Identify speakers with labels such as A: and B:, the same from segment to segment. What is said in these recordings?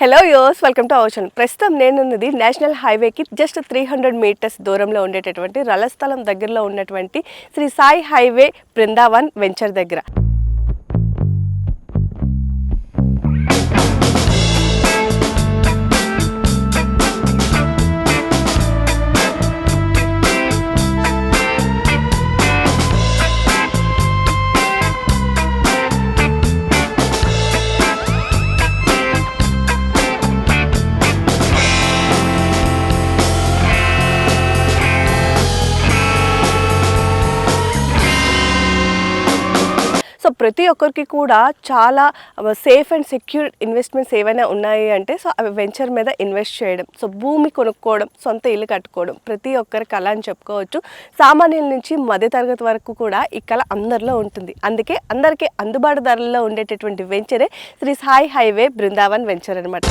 A: Hello యోస్ welcome to ocean ప్రస్తుతం నేనున్నది నేషనల్ హైవేకి. జస్ట్ త్రీ హండ్రెడ్ మీటర్స్ దూరంలో ఉండేటటువంటి రలస్థలం దగ్గరలో ఉన్నటువంటి శ్రీ సాయి హైవే బృందావన్ వెంచర్ దగ్గర. ప్రతి ఒక్కరికి కూడా చాలా సేఫ్ అండ్ సెక్యూర్ ఇన్వెస్ట్మెంట్స్ ఏవైనా ఉన్నాయి అంటే సో అవి వెంచర్ మీద ఇన్వెస్ట్ చేయడం సో భూమి కొనుక్కోవడం సొంత ఇల్లు కట్టుకోవడం ప్రతి ఒక్కరి కళ అని చెప్పుకోవచ్చు. సామాన్యుల నుంచి మధ్య తరగతి వరకు కూడా ఈ కళ అందరిలో ఉంటుంది. అందుకే అందరికీ అందుబాటు ధరల్లో ఉండేటటువంటి వెంచరే శ్రీ సాయి హైవే బృందావన్ వెంచర్ అనమాట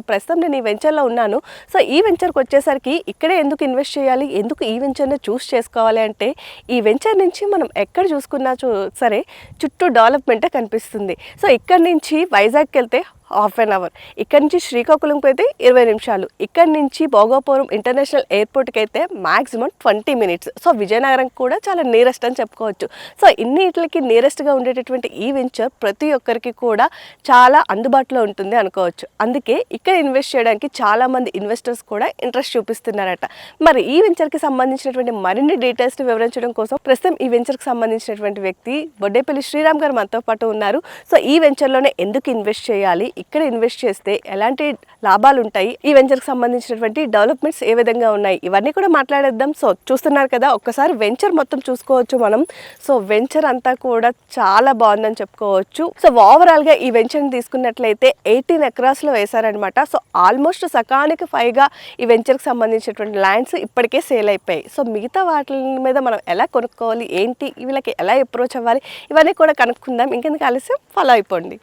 A: సో ప్రస్తుతం నేను ఈ వెంచర్లో ఉన్నాను. సో ఈ వెంచర్కి వచ్చేసరికి ఇక్కడే ఎందుకు ఇన్వెస్ట్ చేయాలి? ఎందుకు ఈ వెంచర్ని చూస్ చేసుకోవాలి అంటే ఈ వెంచర్ నుంచి మనం ఎక్కడ చూసుకున్నా చూ సరే చుట్టూ డెవలప్మెంటే కనిపిస్తుంది. సో ఇక్కడ నుంచి వైజాగ్కి వెళ్తే హాఫ్ అన్ అవర్. ఇక్కడ నుంచి శ్రీకాకుళంకి అయితే ఇరవై నిమిషాలు. ఇక్కడ నుంచి భోగాపురం ఇంటర్నేషనల్ ఎయిర్పోర్ట్కి అయితే maximum twenty minutes. So Vizianagaram కూడా చాలా నియరెస్ట్ అని చెప్పుకోవచ్చు. సో ఇన్నిటికి నియరెస్ట్గా ఉండేటటువంటి ఈ వెంచర్ ప్రతి ఒక్కరికి కూడా చాలా అందుబాటులో ఉంటుంది అనుకోవచ్చు. అందుకే ఇక్కడ ఇన్వెస్ట్ చేయడానికి చాలామంది ఇన్వెస్టర్స్ కూడా ఇంట్రెస్ట్ చూపిస్తున్నారట. మరి ఈ వెంచర్కి సంబంధించినటువంటి మరిన్ని డీటెయిల్స్ని వివరించడం కోసం ప్రస్తుతం ఈ వెంచర్కి సంబంధించినటువంటి వ్యక్తి బొడ్డేపల్లి శ్రీరామ్ గారు మనతో పాటు ఉన్నారు. సో ఈ వెంచర్లోనే ఎందుకు ఇన్వెస్ట్ చేయాలి? ఇక్కడ ఇన్వెస్ట్ చేస్తే ఎలాంటి లాభాలు ఉంటాయి ఈ వెంచర్కి సంబంధించినటువంటి డెవలప్మెంట్స్ ఏ విధంగా ఉన్నాయి? ఇవన్నీ కూడా మాట్లాడేద్దాం. సో చూస్తున్నారు కదా ఒక్కసారి వెంచర్ మొత్తం చూసుకోవచ్చు మనం. సో వెంచర్ అంతా కూడా చాలా బాగుందని చెప్పుకోవచ్చు. సో ఓవరాల్గా ఈ వెంచర్ని తీసుకున్నట్లయితే ఎయిటీన్ ఎకరాస్లో వేశారనమాట సో ఆల్మోస్ట్ సకానికి పైగా ఈ వెంచర్కి సంబంధించినటువంటి ల్యాండ్స్ ఇప్పటికే సేల్ అయిపోయాయి. సో మిగతా వాటి మీద మనం ఎలా కొనుక్కోవాలి? ఏంటి? వీళ్ళకి ఎలా అప్రోచ్ అవ్వాలి? ఇవన్నీ కూడా కనుక్కుందాం. ఇంకెందుకు ఆలస్యం? ఫాలో అయిపోండి.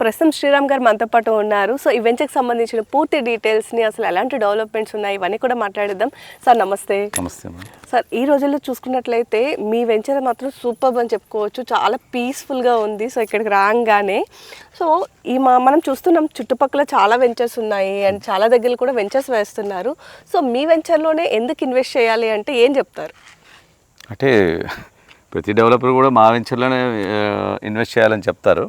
A: ప్రస్తుతం శ్రీరామ్ గారు మనతో పాటు ఉన్నారు. సో ఈ వెంచర్కి సంబంధించిన పూర్తి డీటెయిల్స్ని అసలు ఎలాంటి డెవలప్మెంట్స్ ఉన్నాయి? ఇవన్నీ కూడా మాట్లాడేద్దాం. సార్ నమస్తే.
B: నమస్తే
A: సార్ ఈ రోజుల్లో చూసుకున్నట్లయితే మీ వెంచర్ మాత్రం సూపర్ అని చెప్పుకోవచ్చు. చాలా పీస్ఫుల్గా ఉంది. సో ఇక్కడికి రాగానే. సో ఈ మా మనం చూస్తున్నాం చుట్టుపక్కల చాలా వెంచర్స్ ఉన్నాయి అండ్ చాలా దగ్గర కూడా వెంచర్స్ వేస్తున్నారు. సో మీ వెంచర్లోనే ఎందుకు ఇన్వెస్ట్ చేయాలి అంటే ఏం చెప్తారు?
B: అంటే ప్రతి డెవలపర్ కూడా మా వెంచర్లోనే ఇన్వెస్ట్ చేయాలని చెప్తారు.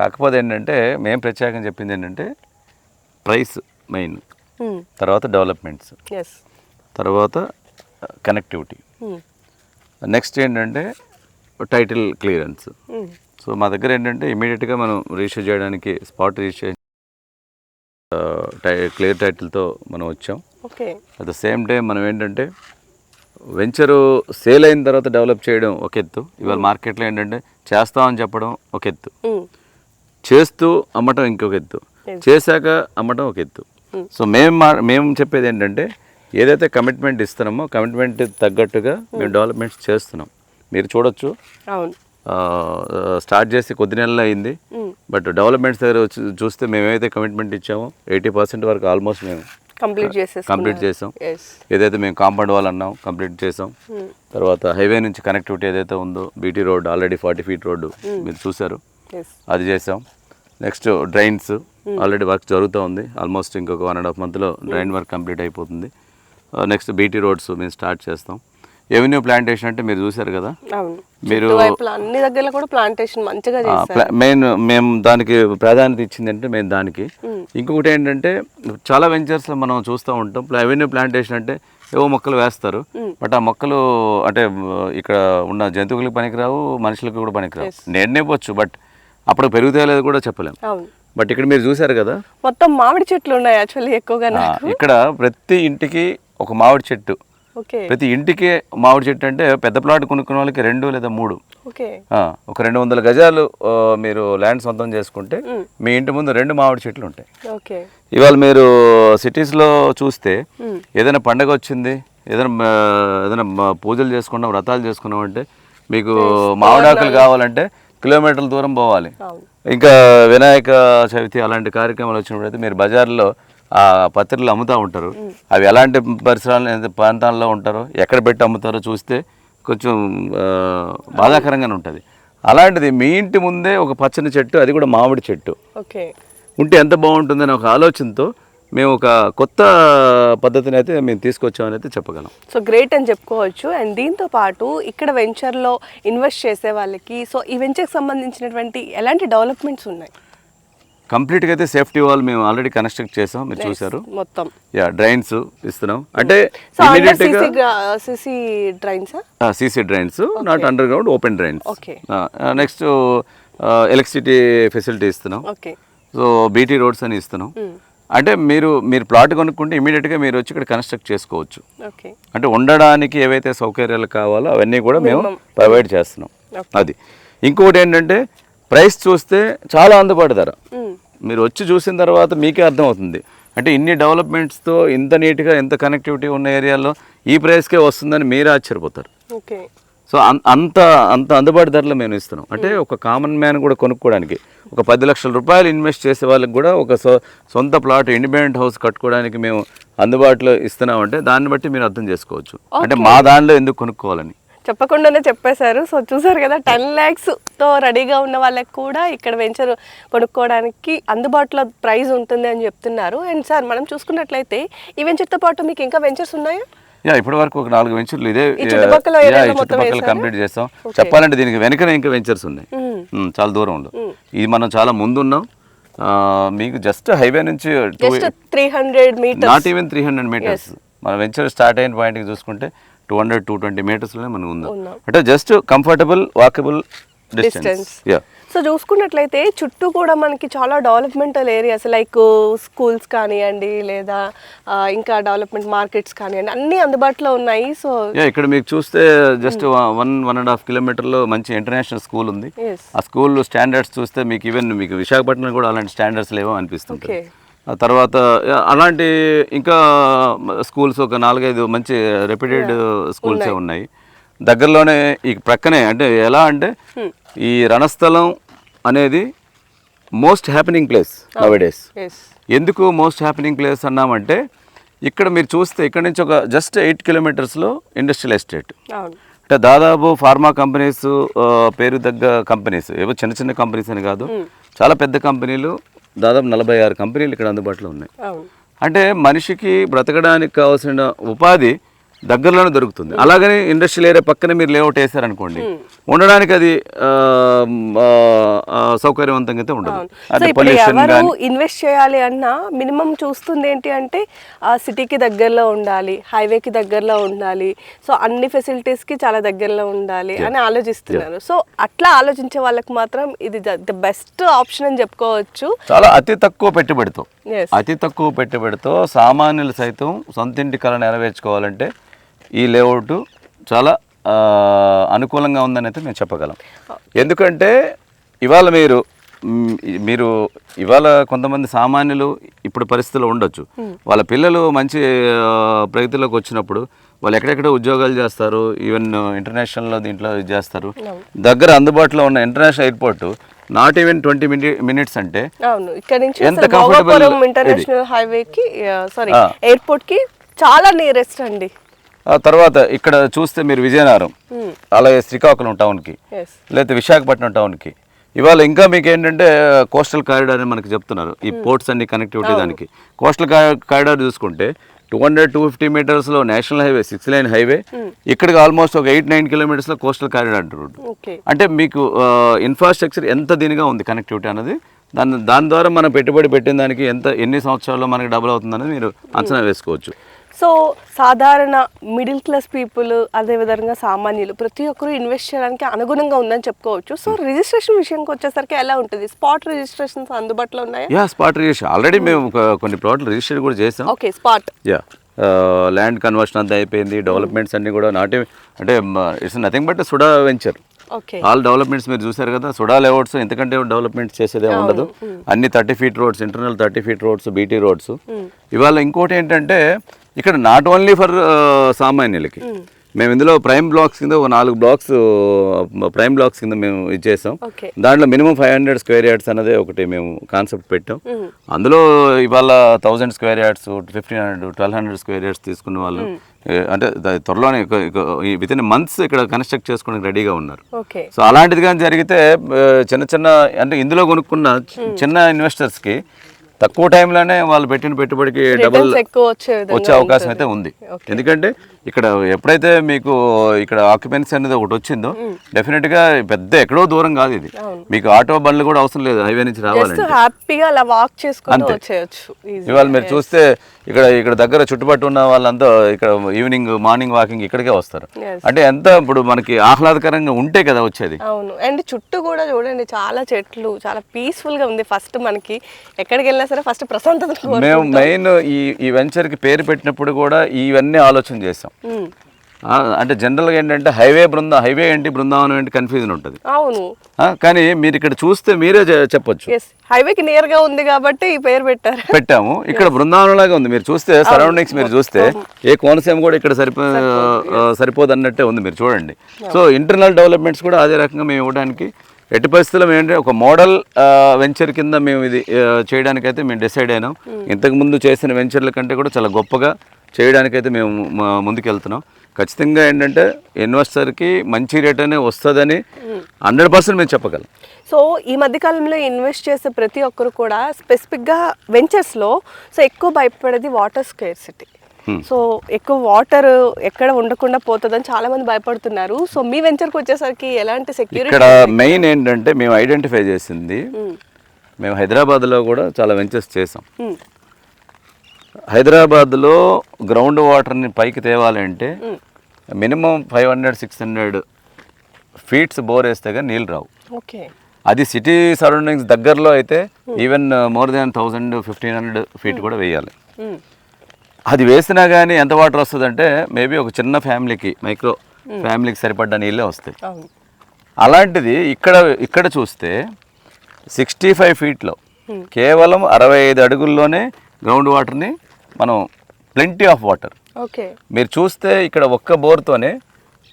B: కాకపోతే ఏంటంటే మేము ప్రత్యేకంగా చెప్పింది ఏంటంటే ప్రైస్ మెయిన్ తర్వాత డెవలప్మెంట్స్ తర్వాత కనెక్టివిటీ నెక్స్ట్ ఏంటంటే టైటిల్ క్లియరెన్స్ సో మా దగ్గర ఏంటంటే ఇమీడియట్గా మనం రిజిస్టర్ చేయడానికి స్పాట్ రిజిస్టర్ క్లియర్ టైటిల్తో మనం వచ్చాం. అట్ ద సేమ్ టైం మనం ఏంటంటే వెంచరు సేల్ అయిన తర్వాత డెవలప్ చేయడం ఒక ఎత్తు. ఇవాళ మార్కెట్లో ఏంటంటే చేస్తామని చెప్పడం ఒక ఎత్తు. చేస్తూ అమ్మటం ఇంకొక ఎత్తు. చేశాక అమ్మటం ఒక ఎత్తు. సో మేము మా మేము చెప్పేది ఏంటంటే ఏదైతే కమిట్మెంట్ ఇస్తున్నామో కమిట్మెంట్ తగ్గట్టుగా మేము డెవలప్మెంట్స్ చేస్తున్నాం. మీరు చూడొచ్చు. స్టార్ట్ చేసి కొద్ది నెలలు అయింది. బట్ డెవలప్మెంట్స్ దగ్గర చూస్తే మేము ఏదైతే కమిట్మెంట్ ఇచ్చామో ఎయిటీ పర్సెంట్ వరకు ఆల్మోస్ట్ మేము
A: కంప్లీట్ చేసేసి
B: కంప్లీట్ చేసాం. ఏదైతే మేము కాంపౌండ్ వాల్ అన్నాం కంప్లీట్ చేసాం. తర్వాత హైవే నుంచి కనెక్టివిటీ ఏదైతే ఉందో BT road already forty feet road మీరు చూసారు అది చేసాం. నెక్స్ట్ డ్రైన్స్ ఆల్రెడీ వర్క్ జరుగుతూ ఉంది. ఆల్మోస్ట్ ఇంకొక వన్ అండ్ హాఫ్ మంత్లో డ్రైన్ వర్క్ కంప్లీట్ అయిపోతుంది. నెక్స్ట్ బీటీ రోడ్స్ మేము స్టార్ట్ చేస్తాం. ఎవెన్యూ ప్లాంటేషన్ అంటే మీరు చూసారు కదా? మీరు
A: అన్ని దగ్గర కూడా ప్లాంటేషన్ మంచిగా
B: మెయిన్ మేము దానికి ప్రాధాన్యత ఇచ్చింది అంటే మేము దానికి. ఇంకొకటి ఏంటంటే చాలా వెంచర్స్లో మనం చూస్తూ ఉంటాం. అవెన్యూ ప్లాంటేషన్ అంటే ఏవో మొక్కలు వేస్తారు. బట్ ఆ మొక్కలు అంటే ఇక్కడ ఉన్న జంతువులకు పనికిరావు మనుషులకు కూడా పనికిరావు. నేడనేపోవచ్చు బట్ అప్పుడు పెరుగుతాయో లేదో కూడా చెప్పలేం.
A: అవును.
B: బట్ ఇక్కడ మీరు చూశారు కదా?
A: మొత్తం మామిడి చెట్లు ఉన్నాయి యాక్చువల్లీ ఎక్కువగా
B: ఇక్కడ ప్రతి ఇంటికి ఒక మామిడి చెట్టు. ప్రతి ఇంటికి మామిడి చెట్టు అంటే పెద్ద ప్లాట్ కొనుక్కున్న వాళ్ళకి రెండు లేదా మూడు. ఒక రెండు వందల గజాలు మీరు ల్యాండ్ సొంతం చేసుకుంటే మీ ఇంటి ముందు రెండు మామిడి చెట్లు ఉంటాయి.
A: ఓకే.
B: ఇవాళ మీరు సిటీస్లో చూస్తే ఏదైనా పండగ వచ్చింది ఏదైనా ఏదైనా పూజలు చేసుకున్నాం వ్రతాలు చేసుకున్నాం అంటే మీకు మామిడాకులు కావాలంటే కిలోమీటర్ల దూరం పోవాలి. ఇంకా వినాయక చవితి అలాంటి కార్యక్రమాలు వచ్చినప్పుడైతే మీరు బజార్లో ఆ పత్రికలు అమ్ముతూ ఉంటారు. అవి ఎలాంటి పరిసరాలు ప్రాంతాల్లో ఉంటారో ఎక్కడ పెట్టి అమ్ముతారో చూస్తే కొంచెం బాధాకరంగానే ఉంటుంది. అలాంటిది మీ ఇంటి ముందే ఒక పచ్చని చెట్టు అది కూడా మామిడి చెట్టు. ఉంటే ఎంత బాగుంటుందని ఒక ఆలోచనతో మేము ఒక కొత్త పద్ధతిని అయితే మేము తీసుకొచ్చామని అయితే చెప్పగలం.
A: సో గ్రేట్ అని చెప్పుకోవచ్చు. అండ్ దీంతో పాటు ఇక్కడ వెంచర్లో ఇన్వెస్ట్ చేసే వాళ్ళకి సో ఈ వెంచర్కి సంబంధించినటువంటి ఎలాంటి డెవలప్మెంట్స్ ఉన్నాయి?
B: కంప్లీట్గా అయితే సేఫ్టీ వాల్ మేము ఆల్రెడీ కన్స్ట్రక్ట్ చేసాం మీరు చూసారు
A: మొత్తం.
B: యా డ్రైన్స్ ఇస్తున్నాం. అంటే
A: CC డ్రైన్సా
B: CC drains not underground open drains. Next electricity facility ఇస్తున్నాం.
A: ఓకే
B: సో బీటీ రోడ్స్ అని ఇస్తున్నాం. అంటే మీరు మీరు ప్లాట్ కొనుక్కుంటే ఇమీడియట్గా మీరు వచ్చి ఇక్కడ కన్స్ట్రక్ట్ చేసుకోవచ్చు. అంటే ఉండడానికి ఏవైతే సౌకర్యాలు కావాలో అవన్నీ కూడా మేము ప్రొవైడ్ చేస్తున్నాం. అది. ఇంకొకటి ఏంటంటే ప్రైస్ చూస్తే చాలా అందుబాటు ధర. మీరు వచ్చి చూసిన తర్వాత మీకే అర్థమవుతుంది. అంటే ఇన్ని డెవలప్మెంట్స్తో ఇంత నీట్గా ఎంత కనెక్టివిటీ ఉన్న ఏరియాలో ఈ ప్రైస్కే వస్తుందని మీరే ఆశ్చర్యపోతారు.
A: ఓకే.
B: సో అంత అంత అందుబాటు ధరలో మేము ఇస్తున్నాం. అంటే ఒక కామన్ మ్యాన్ కూడా కొనుక్కోవడానికి ఒక పది లక్షల రూపాయలు ఇన్వెస్ట్ చేసే వాళ్ళకి కూడా ఒక సొ- సొంత ప్లాట్ ఇండిపెండెంట్ హౌస్ కట్టుకోవడానికి మేము అందుబాటులో ఇస్తున్నామంటే దాన్ని బట్టి మీరు అర్థం చేసుకోవచ్చు. అంటే మా దానిలో ఎందుకు కొనుక్కోవాలని.
A: చెప్పకుండానే చెప్పేశారు. సో చూసారు కదా టెన్ ల్యాక్స్తో రెడీగా ఉన్న వాళ్ళకి కూడా ఇక్కడ వెంచర్ కొనుక్కోవడానికి అందుబాటులో ప్రైస్ ఉంటుంది అని చెప్తున్నారు. అండ్ సార్ మనం చూసుకున్నట్లయితే ఈ వెంచర్తో పాటు మీకు ఇంకా వెంచర్స్ ఉన్నాయా?
B: యా ఇప్పటి వరకు ఒక నాలుగు వెంచర్లు ఇదే
A: చుట్టుపక్కల
B: యా, ఈ? కంప్లీట్ చేస్తాం చెప్పాలంటే దీనికి వెనకనే ఇంకా వెంచర్స్ ఉన్నాయి. చాలా దూరంలో ఇది మనం చాలా ముందున్నాం. మీకు జస్ట్ హైవే నుంచి to
A: just three hundred meters
B: not even three hundred meters మన వెంచర్ స్టార్ట్ అయిన పాయింట్కి చూసుకుంటే టూ హండ్రెడ్ టూ ట్వంటీ మీటర్స్లోనే మనకు ఉందాం. అంటే just comfortable walkable distance
A: so చూసుకున్నట్లయితే చుట్టూ కూడా మనకి చాలా డెవలప్మెంటల్ ఏరియాస్ లైక్ స్కూల్స్ కానివ్వండి లేదా ఆ, ఇంకా డెవలప్మెంట్ మార్కెట్స్ కానివ్వండి అన్నీ అందుబాటులో ఉన్నాయి. సో
B: ఇక్కడ మీకు చూస్తే just one one and half కిలోమీటర్లో మంచి ఇంటర్నేషనల్ స్కూల్ ఉంది. ఆ స్కూల్ స్టాండర్డ్స్ చూస్తే మీకు ఈవెన్ మీకు విశాఖపట్నం కూడా అలాంటి స్టాండర్డ్స్ లేవో అనిపిస్తుంది తర్వాత అలాంటి ఇంకా స్కూల్స్ ఒక నాలుగైదు మంచి రెప్యూటెడ్ స్కూల్సే ఉన్నాయి. దగ్గరలోనే ఈ ప్రక్కనే అంటే ఎలా అంటే ఈ రణస్థలం అనేది most happening place nowadays
A: yes
B: ఎందుకు మోస్ట్ హ్యాపెనింగ్ ప్లేస్ అన్నామంటే ఇక్కడ మీరు చూస్తే ఇక్కడ నుంచి ఒక జస్ట్ ఎయిట్ కిలోమీటర్స్లో ఇండస్ట్రియల్ ఎస్టేట్ అంటే దాదాపు ఫార్మా కంపెనీస్ పేరు తగ్గ కంపెనీస్ ఏవో చిన్న చిన్న కంపెనీస్ అని కాదు. చాలా పెద్ద కంపెనీలు దాదాపు నలభై ఆరు కంపెనీలు ఇక్కడ అందుబాటులో ఉన్నాయి. అంటే మనిషికి బ్రతకడానికి కావాల్సిన ఉపాధి దగ్గరలోనే దొరుకుతుంది. అలాగని ఇండస్ట్రియల్ ఏరియా పక్కన మీరు లేఅవుట్ వేసారనుకోండి ఉండడానికి అది సౌకర్యవంతంగా అయితే ఉండదు.
A: ఎవరు ఇన్వెస్ట్ చేయాలి అన్నా మినిమం చూస్తుంది ఏంటి అంటే ఆ సిటీకి దగ్గరలో ఉండాలి హైవేకి దగ్గరలో ఉండాలి సో అన్ని ఫెసిలిటీస్కి చాలా దగ్గరలో ఉండాలి అని ఆలోచిస్తున్నారు. సో అట్లా ఆలోచించే వాళ్ళకి మాత్రం ఇది ద బెస్ట్ ఆప్షన్ అని చెప్పుకోవచ్చు.
B: చాలా అతి తక్కువ పెట్టుబడితో అతి తక్కువ పెట్టుబడితో సామాన్యులు సైతం సొంత ఇంటి కళ నెరవేర్చుకోవాలంటే ఈ లేఅవుట్ చాలా అనుకూలంగా ఉందని అయితే మేము చెప్పగలం. ఎందుకంటే ఇవాళ మీరు మీరు ఇవాళ కొంతమంది సామాన్యులు ఇప్పుడు పరిస్థితుల్లో ఉండొచ్చు. వాళ్ళ పిల్లలు మంచి ప్రగతిలోకి వచ్చినప్పుడు వాళ్ళు ఎక్కడెక్కడ ఉద్యోగాలు చేస్తారు ఈవెన్ ఇంటర్నేషనల్లో దీంట్లో ఇది చేస్తారు. దగ్గర అందుబాటులో ఉన్న international airport not even twenty minutes అంటే
A: అవును. ఇక్కడ నుంచి
B: ఎంత ఇది?
A: ఇంటర్నేషనల్ హైవేకి సారీ
B: ఆ.
A: ఎయిర్పోర్ట్కి చాలా నియరెస్ట్ అండి.
B: ఆ తర్వాత ఇక్కడ చూస్తే మీరు విజయనగరం అలాగే శ్రీకాకుళం టౌన్కి లేకపోతే విశాఖపట్నం టౌన్కి. ఇవాళ ఇంకా మీకు ఏంటంటే కోస్టల్ కారిడార్ అని మనకి చెప్తున్నారు. ఈ పోర్ట్స్ అన్ని కనెక్టివిటీ దానికి. కోస్టల్ కారిడార్ చూసుకుంటే two hundred two fifty మీటర్స్లో national highway six lane highway ఇక్కడికి ఆల్మోస్ట్ ఒక ఎయిట్ నైన్ కిలోమీటర్స్లో కోస్టల్ కారిడార్ రోడ్ అంటే మీకు ఇన్ఫ్రాస్ట్రక్చర్ ఎంత దీనిగా ఉంది కనెక్టివిటీ అనేది దాని దాని ద్వారా మనం పెట్టుబడి పెట్టిన దానికి ఎంత ఎన్ని సంవత్సరాల్లో మనకి డబుల్ అవుతుందనేది మీరు అంచనా వేసుకోవచ్చు.
A: సో సాధారణ మిడిల్ క్లాస్ పీపుల్ అదేవిధంగా సామాన్యులు ప్రతి ఒక్కరూ ఇన్వెస్ట్ చేయడానికి అనుగుణంగా ఉందని చెప్పుకోవచ్చు. సో రిజిస్ట్రేషన్ విషయంకి వచ్చేసరికి ఎలా ఉంటుంది? స్పాట్ రిజిస్ట్రేషన్స్ అందుబాటులో ఉన్నాయా?
B: యా స్పాట్ రిజిస్ట్రేషన్ ఆల్రెడీ మేము ఒక- కొన్ని ప్లాట్లు రిజిస్టర్ కూడా చేసాం.
A: Okay spot.
B: Yeah land conversion అంతా అయిపోయింది డెవలప్మెంట్స్ అన్ని కూడా నాట్ అంటే it's nothing but SUDA venture.
A: Okay.
B: All developments మీరు చూసారు కదా సుడా లేఅవుట్స్ ఎంతకంటే డెవలప్మెంట్స్ చేసేదే ఉండదు. అన్ని thirty feet roads internal thirty feet roads BT roads. ఇవాళ ఇంకోటి ఏంటంటే ఇక్కడ నాట్ ఓన్లీ ఫర్ సామాన్యులకి. మేము ఇందులో ప్రైమ్ బ్లాక్స్ కింద ఒక నాలుగు బ్లాక్స్ ప్రైమ్ బ్లాక్స్ కింద మేము ఇచ్చేసాం దాంట్లో minimum five hundred square yards అనేది ఒకటి మేము కాన్సెప్ట్ పెట్టాం. అందులో ఇవాళ thousand square yards fifteen hundred twelve hundred square yards తీసుకున్న వాళ్ళు ఏ, అంటే త్వరలోనే విత్ ఇన్ మంత్స్ ఇక్కడ కన్స్ట్రక్ట్ చేసుకోవడానికి రెడీగా ఉన్నారు. సో అలాంటిది కానీ జరిగితే ఆ, చిన్న చిన్న అంటే ఇందులో కొనుక్కున్న చిన్న ఇన్వెస్టర్స్కి తక్కువ టైంలోనే వాళ్ళు పెట్టిన పెట్టుబడికి డబుల్
A: వచ్చే
B: అవకాశం అయితే ఉంది. ఎందుకంటే ఇక్కడ ఎప్పుడైతే మీకు ఇక్కడ ఆక్యుపెన్సీ అనేది ఒకటి వచ్చిందో డెఫినెట్గా పెద్ద ఎక్కడో దూరం కాదు ఇది. మీకు ఆటో బండ్లు కూడా అవసరం లేదు హైవే నుంచి రావాలంటే.
A: హ్యాపీగా అలా వాక్ ఈజీ
B: ఇవాళ మీరు చూస్తే ఇక్కడ ఇక్కడ దగ్గర చుట్టుపట్టు ఉన్న వాళ్ళంతా ఇక్కడ ఈవినింగ్ మార్నింగ్ వాకింగ్ ఇక్కడికే వస్తారు. అంటే ఎంత ఇప్పుడు మనకి ఆహ్లాదకరంగా ఉంటే కదా వచ్చేది.
A: అవును. అండ్ చుట్టూ కూడా చూడండి చాలా చెట్లు చాలా పీస్ఫుల్గా ఉంది. ఫస్ట్ మనకి ఎక్కడికి వెళ్ళినా సరే ఫస్ట్ ప్రశాంతత
B: మేము మెయిన్ ఈ ఈ వెంచర్కి పేరు పెట్టినప్పుడు కూడా ఇవన్నీ ఆలోచన చేసాం. అంటే జనరల్గా ఏంటంటే హైవే బృందా హైవే ఏంటి బృందావనం ఏంటి కన్ఫ్యూజన్ ఉంటుంది.
A: అవును.
B: కానీ మీరు ఇక్కడ చూస్తే మీరే చెప్పొచ్చు.
A: హైవేకి నియర్గా ఉంది కాబట్టి ఈ పేరు పెట్టారు.
B: పెట్టాము. ఇక్కడ బృందావనం లాగా ఉంది. మీరు చూస్తే సరౌండింగ్స్ మీరు చూస్తే ఏ కోనసీమ కూడా ఇక్కడ సరిపో సరిపోదు. అన్నట్టే ఉంది మీరు చూడండి. సో ఇంటర్నల్ డెవలప్మెంట్స్ కూడా అదే రకంగా మేము ఇవ్వడానికి ఎట్టి పరిస్థితుల్లో మేము ఏంటంటే ఒక మోడల్ వెంచర్ కింద మేము ఇది చేయడానికైతే మేము డిసైడ్ అయినాం. ఇంతకు ముందు చేసిన వెంచర్ల కంటే కూడా చాలా గొప్పగా చేయడానికైతే మేము ముందుకెళ్తున్నాం. ఖచ్చితంగా ఏంటంటే ఇన్వెస్టర్కి మంచి రేట్ అనే వస్తుందని హండ్రెడ్ పర్సెంట్ మేము చెప్పగలం.
A: సో ఈ మధ్య కాలంలో ఇన్వెస్ట్ చేసే ప్రతి ఒక్కరు కూడా స్పెసిఫిక్గా వెంచర్స్లో సో ఎక్కువ భయపడేది వాటర్ స్కేర్సిటీ. సో ఎక్కువ వాటర్ ఎక్కడ ఉండకుండా పోతుందని చాలా మంది భయపడుతున్నారు. సో మీ వెంచర్కి వచ్చేసరికి ఎలాంటి సెక్యూరిటీ
B: ఇక్కడ మెయిన్ ఏంటంటే మేము ఐడెంటిఫై చేసింది మేము హైదరాబాద్లో కూడా చాలా వెంచర్స్ చేసాం. హైదరాబాద్లో గ్రౌండ్ వాటర్ని పైకి తేవాలంటే minimum five hundred six hundred feets bore వేస్తే కానీ నీళ్ళు రావు.
A: ఓకే.
B: అది సిటీ సరౌండింగ్స్ దగ్గరలో అయితే even more than thousand fifteen hundred feet కూడా వేయాలి. అది వేసినా కానీ ఎంత వాటర్ వస్తుందంటే మేబీ ఒక చిన్న ఫ్యామిలీకి మైక్రో ఫ్యామిలీకి సరిపడ్డ నీళ్ళే వస్తాయి. అలాంటిది ఇక్కడ ఇక్కడ చూస్తే సిక్స్టీ ఫైవ్ ఫీట్లో కేవలం అరవై ఐదు అడుగుల్లోనే గ్రౌండ్ వాటర్ని మనం ప్లెంటీ ఆఫ్ వాటర్
A: ఓకే.
B: మీరు చూస్తే ఇక్కడ ఒక్క బోర్తోనే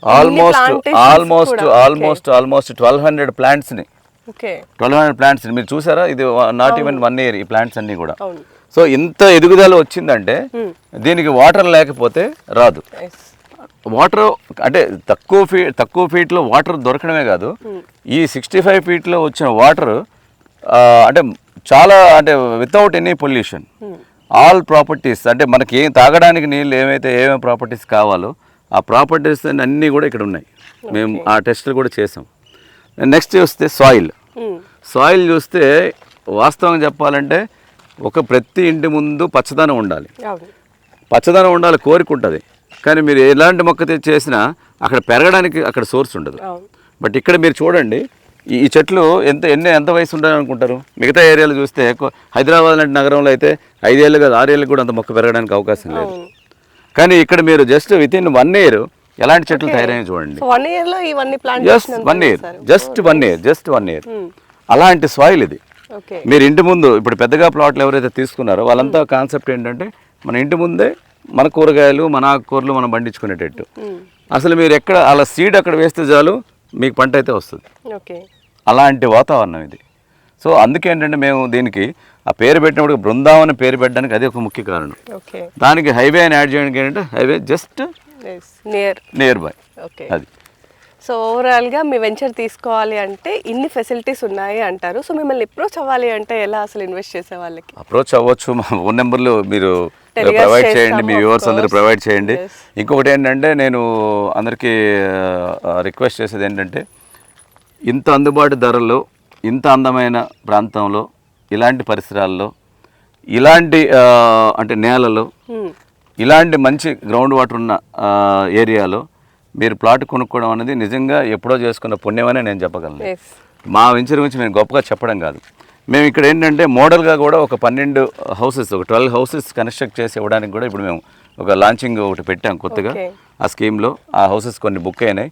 B: almost almost almost almost twelve hundred ప్లాంట్స్ని
A: okay.
B: Twelve hundred plants మీరు చూసారా? ఇది నాట్ ఈవెన్ వన్ ఇయర్ ఈ ప్లాంట్స్ అన్ని కూడా. సో ఇంత ఎదుగుదల వచ్చిందంటే దీనికి వాటర్ లేకపోతే రాదు. వాటర్ అంటే తక్కువ ఫీ తక్కువ ఫీట్లో వాటర్ దొరకడమే కాదు. ఈ సిక్స్టీ ఫైవ్ ఫీట్లో వచ్చిన వాటర్ అంటే చాలా అంటే without any pollution all properties అంటే మనకి ఏం తాగడానికి నీళ్ళు ఏమైతే ఏమేమి ప్రాపర్టీస్ కావాలో ఆ ప్రాపర్టీస్ అన్నీ కూడా ఇక్కడ ఉన్నాయి. మేము ఆ టెస్టులు కూడా చేసాం. నెక్స్ట్ చూస్తే సాయిల్ సాయిల్ చూస్తే వాస్తవం చెప్పాలంటే ఒక ప్రతి ఇంటి ముందు పచ్చదనం ఉండాలి. పచ్చదనం ఉండాలి కోరిక ఉంటుంది. కానీ మీరు ఎలాంటి మొక్క చేసినా అక్కడ పెరగడానికి అక్కడ సోర్స్ ఉండదు. బట్ ఇక్కడ మీరు చూడండి ఈ చెట్లు ఎంత ఎన్ని ఎంత వయసు ఉండాలి అనుకుంటారు మిగతా ఏరియాలు చూస్తే ఎక్కువ హైదరాబాద్ లాంటి నగరంలో అయితే ఐదేళ్ళు కాదు ఆరేళ్ళు కూడా అంత మొక్క పెరగడానికి అవకాశం లేదు. కానీ ఇక్కడ మీరు just within one year ఎలాంటి చెట్లు తయారయ్యాయి చూడండి.
A: వన్ ఇవన్నీ
B: just one year just one year just one year అలాంటి సాయిల్ ఇది. మీరు ఇంటి ముందు ఇప్పుడు పెద్దగా ప్లాట్లు ఎవరైతే తీసుకున్నారో వాళ్ళంతా కాన్సెప్ట్ ఏంటంటే మన ఇంటి ముందే మన కూరగాయలు మన ఆకుకూరలు మనం పండించుకునేటట్టు. అసలు మీరు ఎక్కడ అలా సీడ్ అక్కడ వేస్తే చాలు మీకు పంట అయితే వస్తుంది.
A: ఓకే
B: అలాంటి వాతావరణం ఇది. సో అందుకే ఏంటంటే మేము దీనికి ఆ పేరు పెట్టినప్పుడు బృందావన పేరు పెట్టడానికి అది ఒక ముఖ్య కారణం.
A: ఓకే.
B: దానికి హైవే అని యాడ్ చేయడానికి ఏంటంటే highway just
A: near
B: nearby
A: okay.
B: అది.
A: సో ఓవరాల్గా మీ వెంచర్ తీసుకోవాలి అంటే ఇన్ని ఫెసిలిటీస్ ఉన్నాయి అంటారు. సో మిమ్మల్ని అప్రోచ్ అవ్వాలి అంటే ఎలా అసలు ఇన్వెస్ట్ చేసే వాళ్ళకి?
B: అప్రోచ్ అవ్వచ్చు. మా ఫోన్ నెంబర్లు మీరు ప్రొవైడ్ చేయండి. మీ వ్యూవర్స్ అందరూ. ప్రొవైడ్ చేయండి. ఇంకొకటి ఏంటంటే నేను అందరికీ రిక్వెస్ట్ చేసేది ఏంటంటే ఇంత అందుబాటు ధరల్లో ఇంత అందమైన ప్రాంతంలో ఇలాంటి పరిసరాల్లో ఇలాంటి అంటే నేలలో. ఇలాంటి మంచి గ్రౌండ్ వాటర్ ఉన్న ఏరియాలో మీరు ప్లాట్ కొనుక్కోవడం అనేది నిజంగా ఎప్పుడో చేసుకున్న పుణ్యమనే నేను చెప్పగలను. మా వెంచర్ గురించి మేము గొప్పగా చెప్పడం కాదు. మేము ఇక్కడ ఏంటంటే మోడల్గా కూడా ఒక పన్నెండు హౌసెస్ ఒక ట్వెల్వ్ హౌసెస్ కన్స్ట్రక్ట్ చేసి ఇవ్వడానికి కూడా ఇప్పుడు మేము ఒక లాంచింగ్ ఒకటి పెట్టాం కొత్తగా. ఆ స్కీమ్లో ఆ హౌసెస్ కొన్ని బుక్ అయినాయి.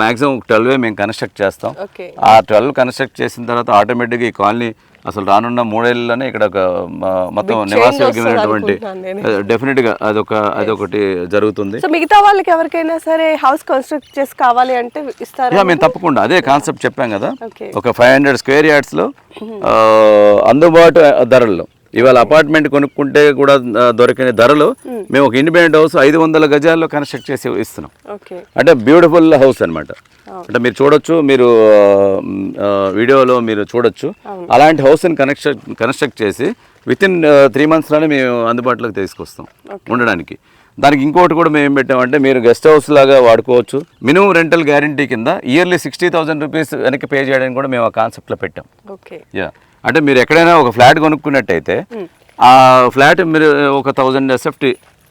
B: మ్యాక్సిమం ట్వెల్వే మేము కన్స్ట్రక్ట్ చేస్తాం. ఆ ట్వెల్వ్ కన్స్ట్రక్ట్ చేసిన తర్వాత ఆటోమేటిక్గా ఈ కాలనీ అసలు రానున్న మూడేళ్ళలోనే ఇక్కడ ఒక మొత్తం నివాసయోగ్యమైనటువంటి
A: అనుకుంటున్నాను
B: డెఫినెట్గా అదొక అదొకటి జరుగుతుంది.
A: సో మిగతా వాళ్ళకి ఎవరికైనా సరే హౌస్ కన్స్ట్రక్ట్ చేసి కావాలి అంటే ఇస్తారా?
B: మేము తప్పకుండా. అదే కాన్సెప్ట్ చెప్పాం కదా. ఒక ఫైవ్ హండ్రెడ్ స్క్వేర్ యార్డ్స్లో అందుబాటు ధరల్లో. ఇవాళ అపార్ట్మెంట్ కొనుక్కుంటే కూడా దొరికిన ధరలు మేము. ఒక ఇండిపెండెంట్ హౌస్ ఐదు వందల గజాల్లో కన్స్ట్రక్ట్ చేసి ఇస్తున్నాం. అంటే బ్యూటిఫుల్ హౌస్ అన్నమాట. అంటే మీరు చూడొచ్చు మీరు వీడియోలో మీరు చూడొచ్చు. అలాంటి హౌస్ని కనెక్షన్ కన్స్ట్రక్ట్ చేసి విత్ ఇన్ త్రీ మంత్స్లోనే మేము అందుబాటులోకి తీసుకొస్తాం ఉండడానికి. దానికి ఇంకోటి కూడా మేము ఏం పెట్టామంటే మీరు గెస్ట్ హౌస్ లాగా వాడుకోవచ్చు. మినిమం రెంటల్ గ్యారంటీ కింద ఇయర్లీ సిక్స్టీ థౌసండ్ రూపీస్ వెనక్కి పే చేయడానికి కూడా మేము ఆ కాన్సెప్ట్లో పెట్టాం.
A: ఓకే.
B: యా అంటే మీరు ఎక్కడైనా ఒక ఫ్లాట్ కొనుక్కున్నట్టయితే ఆ ఫ్లాట్ మీరు ఒక థౌజండ్ ఎస్ఎఫ్టీ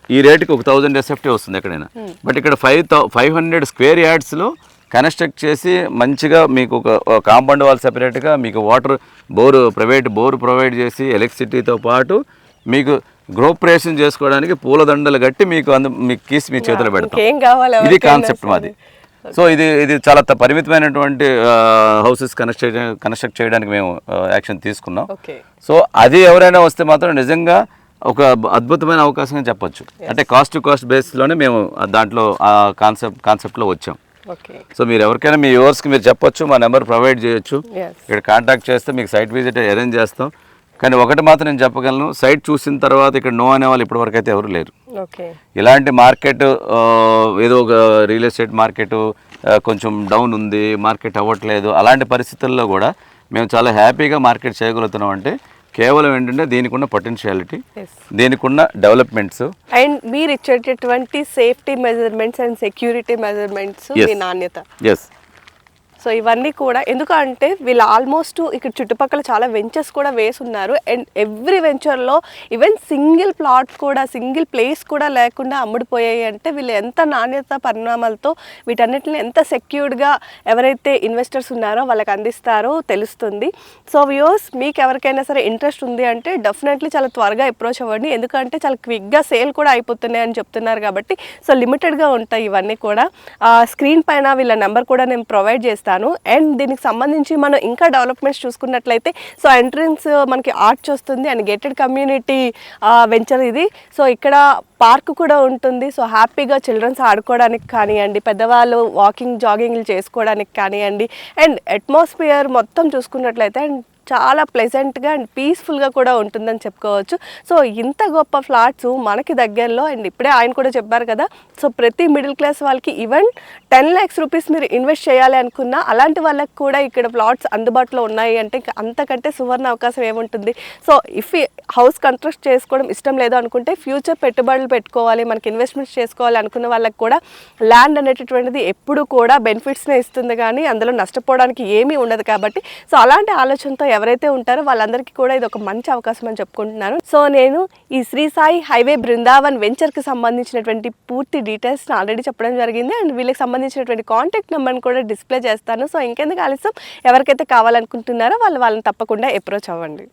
B: ఈ రేటుకి ఒక థౌజండ్ ఎస్ఎఫ్టీ వస్తుంది ఎక్కడైనా. బట్ ఇక్కడ ఫైవ్ థౌ ఫైవ్ హండ్రెడ్ స్క్వేర్ యార్డ్స్లో కన్స్ట్రక్ట్ చేసి మంచిగా మీకు ఒక కాంపౌండ్ వాల్ సెపరేట్గా మీకు water bore private bore provide చేసి ఎలక్ట్రిసిటీతో పాటు మీకు గృహప్రవేశం చేసుకోవడానికి పూలదండలు కట్టి మీకు అందు మీకు కీస్ మీ చేతిలో పెడతాం. ఇది కాన్సెప్ట్ మాది. సో ఇది ఇది చాలా పరిమితమైనటువంటి హౌసెస్ కన్స్ట్రక్ట్ కన్స్ట్రక్ట్ చేయడానికి మేము యాక్షన్ తీసుకున్నాం. సో అది ఎవరైనా వస్తే మాత్రం నిజంగా ఒక అద్భుతమైన అవకాశం చెప్పొచ్చు. అంటే కాస్ట్ టు కాస్ట్ బేస్లోనే మేము దాంట్లో ఆ కాన్సెప్ట్ కాన్సెప్ట్లో వచ్చాం. సో మీరు ఎవరికైనా మీ వ్యూవర్స్కి మీరు చెప్పొచ్చు మా నెంబర్ ప్రొవైడ్ చేయొచ్చు. ఇక్కడ కాంటాక్ట్ చేస్తే మీకు సైట్ విజిట్ అరేంజ్ చేస్తాం. కానీ ఒకటి మాత్రం నేను చెప్పగలను సైట్ చూసిన తర్వాత ఇక్కడ నో అనే వాళ్ళు ఇప్పటివరకు అయితే ఎవరు లేరు. ఇలాంటి మార్కెట్ ఏదో ఒక రియల్ ఎస్టేట్ మార్కెట్ కొంచెం డౌన్ ఉంది మార్కెట్ అవ్వట్లేదు అలాంటి పరిస్థితుల్లో కూడా మేము చాలా హ్యాపీగా మార్కెట్ చేయగలుగుతున్నాం అంటే కేవలం ఏంటంటే దీనికి ఉన్న పొటెన్షియాలిటీ దీనికి ఉన్న డెవలప్మెంట్స్.
A: అండ్ మీరు ఇచ్చేటటువంటి safety measurements and security measurements నాణ్యత.
B: ఎస్
A: సో ఇవన్నీ కూడా ఎందుకంటే వీళ్ళు ఆల్మోస్ట్ ఇక్కడ చుట్టుపక్కల చాలా వెంచర్స్ కూడా వేసున్నారు. అండ్ ఎవ్రీ వెంచర్లో ఈవెన్ సింగిల్ ప్లాట్ కూడా సింగిల్ ప్లేస్ కూడా లేకుండా అమ్ముడుపోయాయి అంటే వీళ్ళు ఎంత నాణ్యత పరిణామాలతో వీటన్నిటిని ఎంత సెక్యూర్డ్గా ఎవరైతే ఇన్వెస్టర్స్ ఉన్నారో వాళ్ళకి అందిస్తారో తెలుస్తుంది. సో వ్యూస్ మీకు ఎవరికైనా సరే ఇంట్రెస్ట్ ఉంది అంటే డెఫినెట్లీ చాలా త్వరగా అప్రోచ్ అవ్వండి. ఎందుకంటే చాలా క్విక్గా సేల్ కూడా అయిపోతున్నాయి అని చెప్తున్నారు కాబట్టి సో లిమిటెడ్గా ఉంటాయి ఇవన్నీ కూడా. స్క్రీన్ పైన వీళ్ళ నెంబర్ కూడా నేను ప్రొవైడ్ చేస్తాను. అండ్ దీనికి సంబంధించి మనం ఇంకా డెవలప్మెంట్స్ చూసుకున్నట్లయితే సో ఎంట్రన్స్ మనకి ఆర్చ్ వస్తుంది అండ్ గేటెడ్ కమ్యూనిటీ వెంచర్ ఇది. సో ఇక్కడ పార్క్ కూడా ఉంటుంది. సో హ్యాపీగా చిల్డ్రన్స్ ఆడుకోవడానికి కానివ్వండి పెద్దవాళ్ళు వాకింగ్ జాగింగ్లు చేసుకోవడానికి కానివ్వండి. అండ్ అట్మాస్ఫియర్ మొత్తం చూసుకున్నట్లయితే అండ్ చాలా ప్లెజెంట్గా అండ్ పీస్ఫుల్గా కూడా ఉంటుందని చెప్పుకోవచ్చు. సో ఇంత గొప్ప ఫ్లాట్స్ మనకి దగ్గరలో అండ్ ఇప్పుడే ఆయన కూడా చెప్పారు కదా సో ప్రతి మిడిల్ క్లాస్ వాళ్ళకి ఈవెన్ టెన్ ల్యాక్స్ రూపీస్ మీరు ఇన్వెస్ట్ చేయాలి అనుకున్నా అలాంటి వాళ్ళకి కూడా ఇక్కడ ప్లాట్స్ అందుబాటులో ఉన్నాయి అంటే ఇంకా అంతకంటే సువర్ణ అవకాశం ఏముంటుంది? సో ఇఫ్ హౌస్ కన్స్ట్రక్ట్ చేసుకోవడం ఇష్టం లేదు అనుకుంటే ఫ్యూచర్ పెట్టుబడులు పెట్టుకోవాలి మనకి ఇన్వెస్ట్మెంట్స్ చేసుకోవాలి అనుకున్న వాళ్ళకి కూడా ల్యాండ్ అనేటటువంటిది ఎప్పుడు కూడా బెనిఫిట్స్నే ఇస్తుంది కానీ అందులో నష్టపోవడానికి ఏమీ ఉండదు కాబట్టి. సో అలాంటి ఆలోచనతో ఎవరైతే ఉంటారో వాళ్ళందరికీ కూడా ఇది ఒక మంచి అవకాశం అని చెప్పుకుంటున్నాను. సో నేను ఈ శ్రీ సాయి హైవే బృందావన్ వెంచర్కి సంబంధించినటువంటి పూర్తి డీటెయిల్స్ ఆల్రెడీ చెప్పడం జరిగింది. అండ్ వీళ్ళకి సంబంధించినటువంటి కాంటాక్ట్ నెంబర్ని కూడా డిస్ప్లే చేస్తాను. సో ఇంకెందుకు ఆలస్యం? ఎవరికైతే కావాలనుకుంటున్నారో వాళ్ళు వాళ్ళని తప్పకుండా అప్రోచ్ అవ్వండి.